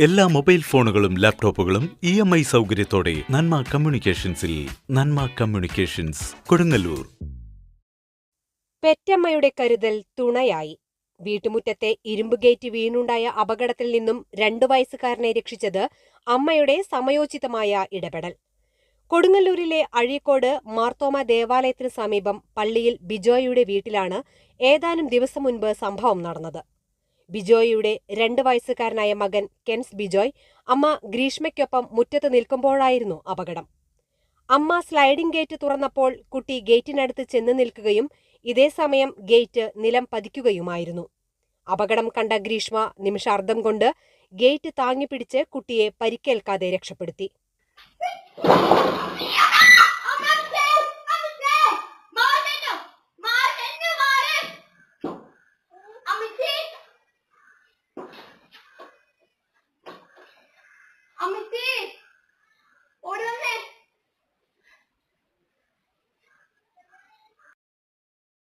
എല്ലാ മൊബൈൽ ഫോണുകളും ലാപ്ടോപ്പുകളും ഇ എം ഐ സൗകര്യത്തോടെ നന്മ കമ്മ്യൂണിക്കേഷൻസിൽ നന്മ കമ്മ്യൂണിക്കേഷൻസ് കൊടുങ്ങല്ലൂർ. പെറ്റമ്മയുടെ കരുതൽ തുണയായി. വീട്ടുമുറ്റത്തെ ഇരുമ്പ് ഗേറ്റ് വീണുണ്ടായ അപകടത്തിൽ നിന്നും രണ്ടു വയസ്സുകാരനെ രക്ഷിച്ചത് അമ്മയുടെ സമയോചിതമായ ഇടപെടൽ. കൊടുങ്ങല്ലൂരിലെ അഴീക്കോട് മാർത്തോമ ദേവാലയത്തിന് സമീപം പള്ളിയിൽ ബിജോയുടെ വീട്ടിലാണ് ഏതാനും ദിവസം മുൻപ് സംഭവം നടന്നത്. ബിജോയിയുടെ രണ്ട് വയസ്സുകാരനായ മകൻ കെൻസ് ബിജോയ് അമ്മ ഗ്രീഷ്മയ്ക്കൊപ്പം മുറ്റത്ത് നിൽക്കുമ്പോഴായിരുന്നു അപകടം. അമ്മ സ്ലൈഡിംഗ് ഗേറ്റ് തുറന്നപ്പോൾ കുട്ടി ഗേറ്റിനടുത്ത് ചെന്ന് നിൽക്കുകയും ഇതേസമയം ഗേറ്റ് നിലം പതിക്കുകയുമായിരുന്നു. അപകടം കണ്ട ഗ്രീഷ്മ നിമിഷാർദ്ധം കൊണ്ട് ഗേറ്റ് താങ്ങിപ്പിടിച്ച് കുട്ടിയെ പരിക്കേൽക്കാതെ രക്ഷപ്പെടുത്തി.